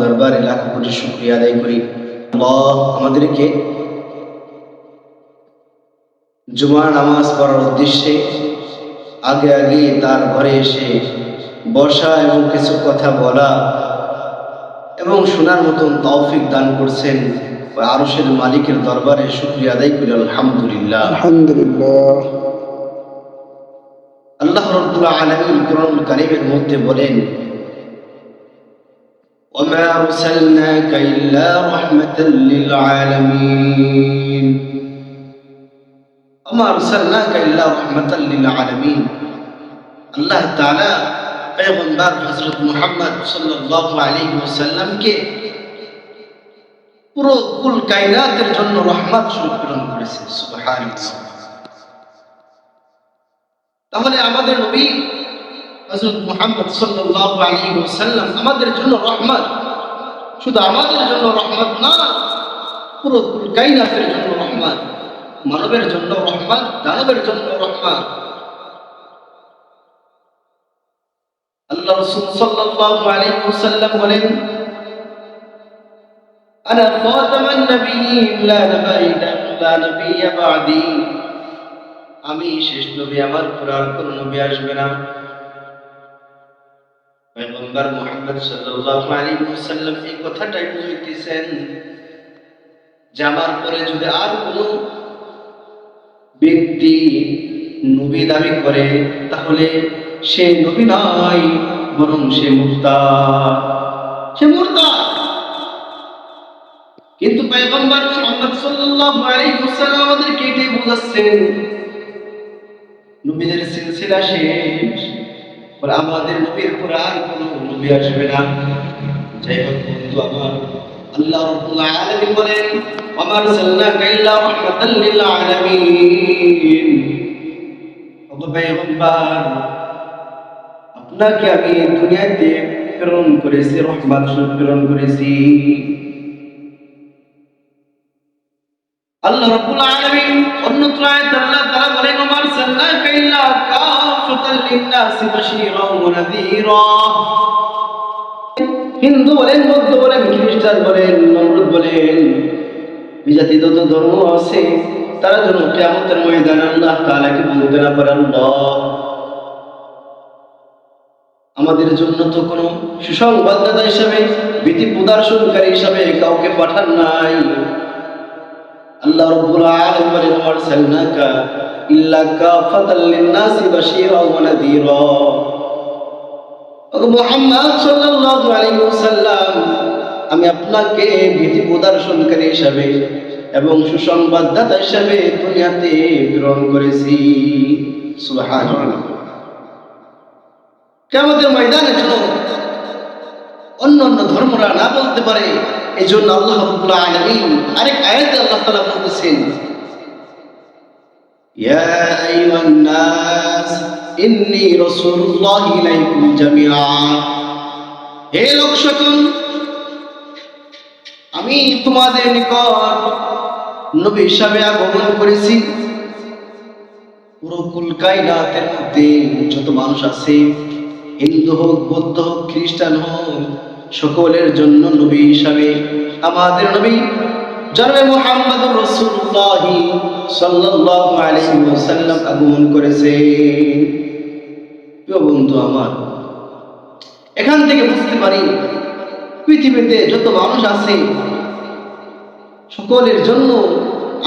দরবারে লাখ কোটি শুকরিয়া আদায় করি। আমাদেরকে জুমা নামাজ পড়ার উদ্দেশ্যে আগে আগে তার ঘরে এসে বসা এবং কিছু কথা বলা এবং শোনার মতন তৌফিক দান করছেন আরশের মালিকের দরবারে শুক্রিয়া আদায় করি। আলহামদুলিল্লাহ। আলহামদুলিল্লাহ। আল্লাহ রব্বুল আলামিন কোরআনুল কারীমের মধ্যে বলেন وما أرسلناك إلا رحمة للعالمين وما أرسلناك إلا رحمة للعالمين আল্লাহ তাআলা পয়গম্বর হযরত মুহাম্মদ সাল্লাল্লাহু আলাইহি ওয়াসাল্লামকে পুরো কুল কায়নাতের জন্য রহমত স্বরূপ প্রেরণ করেছেন সুবহানাল্লাহ তাহলে আমাদের নবী হযরত মুহাম্মদ সাল্লাল্লাহু আলাইহি ওয়াসাল্লাম আমাদের জন্য রহমত। শুধু আমাদের জন্য রহমত না, পুরো কুল জন্য রহমত, মানবের জন্য রহমত, দানবের জন্য রহমত। আল্লাহ রাসূল বলেন, আনা খাতামান আমি শেষ নবী, আমার পর আর কোন নবী আসবে না। পয়গম্বর মুহাম্মদ সাল্লাল্লাহু আলাইহি ওয়াসাল্লাম এই কথাটাই পরে যদি আর কোন ব্যক্তি নবী দাবি করে, তাহলে সে নবী নয়, বরং সে মুর্তা সে মুর্তা কিন্তু পয়গম্বর মোহাম্মদ সাল্লাল্লাহু আলাইহি ওয়াসাল্লাম আমাদেরকে এটাই বোঝাচ্ছেন নবীদের সিলসিলা শেষ। আমাদের নবীর পর আর কোনো নবী আসবে না। যাই হোক বন্ধু আমার, আল্লাহ রাব্বুল আলামিন বলেন ওয়া আরসালনাকা ইল্লা রাহমাতাল লিল আলামিন। আপনাকে আমি দুনিয়াতে প্রেরণ করেছি, রহমত স্বরূপ প্রেরণ করেছি। আল্লাহ রাব্বুল আলামিন অন্যত্র আয়াতে আল্লাহ বাশীরাও ওয়া নাযীরা। হিন্দু বলেন, বৌদ্ধ বলেন, খ্রিস্টান বলেন, নমরুদ বলেন, বিজাতি যত ধর্ম আছে, তারা যেন কিয়ামতের ময়দানে আল্লাহ তাআলাকে বলতে না পারে, আল্লাহ। আমাদের জন্য তো কোনো সুসংবাদদাতা হিসাবে, ভীতি প্রদর্শনকারী হিসাবে কাউকে পাঠান নাই। আল্লাহ রাব্বুল আলামিন বলেন আরসালনাকা আমি আপনাকে ভীতি প্রদর্শনকারী হিসাবে এবং সুসংবাদদাতা হিসাবে দুনিয়াতে প্রেরণ করেছি। কিয়ামতের ময়দানে অন্য অন্য ধর্মরা না বলতে পারে এই জন্য আল্লাহ আরেক আয়াতে আল্লাহ তাআলা বলতেছেন ইয়া আইয়ুহান নাস ইন্নী রাসূলুল্লাহি ইলাইকুম জামিআ হে লোক আমি তোমাদের নিকট নবী হিসাবে আগমন করেছি। পুরো কুল কায়নাতের মধ্যে যত মানুষ আছে, হিন্দু হোক, বৌদ্ধ হোক, খ্রিস্টান হোক, সকলের জন্য নবী হিসাবে আমাদের নবী জন্মে মোহাম্মদ রসুল্লাহ সাল্লাল্লাহু আলাইহি ওয়াসাল্লাম আগমন করেছে। প্রিয় বন্ধু আমার, এখান থেকে বুঝতে পারি, পৃথিবীতে যত মানুষ আছে, সকলের জন্য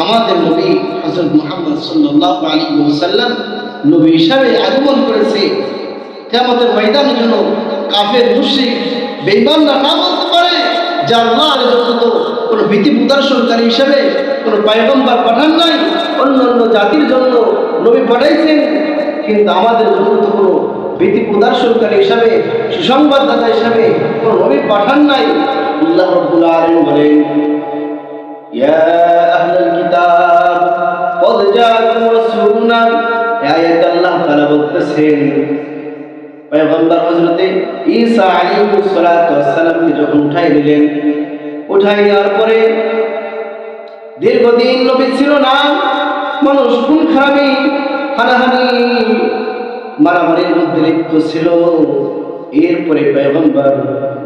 আমাদের নবী হযরত মুহাম্মদ সাল্লাল্লাহু আলাইহি ওয়াসাল্লাম নবী হিসাবে আগমন করেছে। কিয়ামতের ময়দানে যেন কাফের, মুশরিক, বেঈমানরা না বলতে পারে কোনো ভীতি প্রদর্শনকারী হিসেবে কোনো পায়গম্বার পাঠান নাই অন্য জাতির জন্য নবী পাঠাইছেন, কিন্তু আমাদের জন্য তো কোনো ভীতি প্রদর্শনকারী হিসাবে, সুসংবাদদাতা হিসাবে কোনো নবী পাঠান নাই। আল্লাহ রব্বুল আলামিন বলেন, ইয়া আহলাল কিতাব, কদ জাআকুম রাসূলুনা। আয়াত আল্লাহ তাআলা বলতেছেন ঈসা সালাতু যখন উঠাই দিলেন, উঠাই দেওয়ার পরে দীর্ঘদিন নবী ছিল না, মানুষ খুন খারাপি, হানাহানি, মারামারির মধ্যে লিপ্ত ছিল। এরপরে পয়গম্বর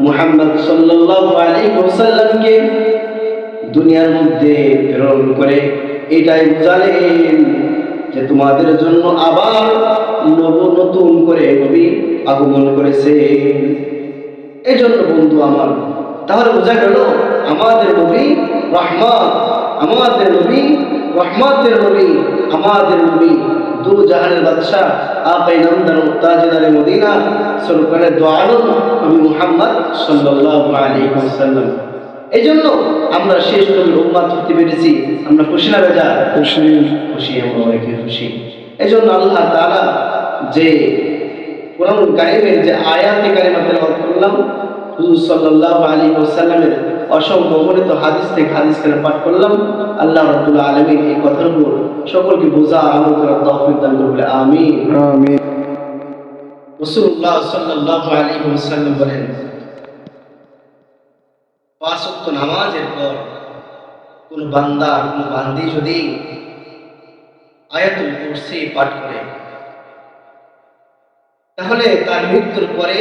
মুহাম্মদ সাল্লাল্লাহু আলাইহি ওয়াসাল্লামকে দুনিয়ার মধ্যে প্রেরণ করে, এটাই বোঝালেন। যে তোমাদের জন্য আবার নব, নতুন করে নবী আগমন করেছে। এই জন্য বন্ধু আমার, তাহলে বোঝা গেল আমাদের নবী রহমান, আমাদের নবী রহমাতের নবী, আমাদের নবী দু জাহানের বাদশাহ আকাই নন্দন তাজদারে মদিনা সরকারে দোয়ালম নবী মুহাম্মদ সাল্লাল্লাহু আলাইহি ওয়াসাল্লাম। এই জন্য আমরা শেষ নবীর উম্মাত হতে পেরেছি। আমরা খুশি না বেজা? খুশি। খুশি আমরা অনেকে খুশি। এই জন্য আল্লাহ তাআলা যে কোরআন কারিমের যে আয়াতে কারিমা তেলাওয়াত করলাম হুজুর সাল্লাল্লাহু আলাইহি ওয়াসাল্লামের অসংখ্য অগণিত হাদিস থেকে হাদিস করে পাঠ করলাম। আল্লাহ রাব্বুল আলামিন এই কথাগুলো সকলকে বোঝা আমল করার তৌফিক দান করবে আমিন। আমিন। রাসূলুল্লাহ সাল্লাল্লাহু আলাইহি ওয়াসাল্লাম বলেন পাঁচ ওয়াক্ত নামাজের পর কোন বান্দা কোন বান্দি যদি আয়াতুল কুরসি পাঠ করে, তাহলে তার মৃত্যুর পরে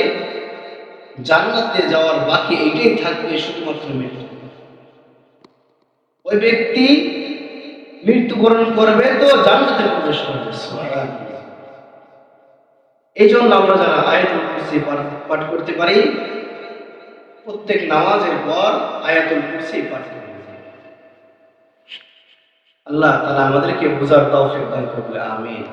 জান্নাতে যাওয়ার বাকি এইটাই থাকবে শুধুমাত্র মৃত্যু। ওই ব্যক্তি মৃত্যুবরণ করবে তো জান্নাতে প্রবেশ করবে এই জন্য আমরা যারা আয়াতুল কুরসি পাঠ করতে পারি প্রত্যেক নামাজের পর আয়াতুল কুরসি পাঠ করি আল্লাহ তাআলা আমাদেরকে বোঝার তৌফিক দান করবে আমিন।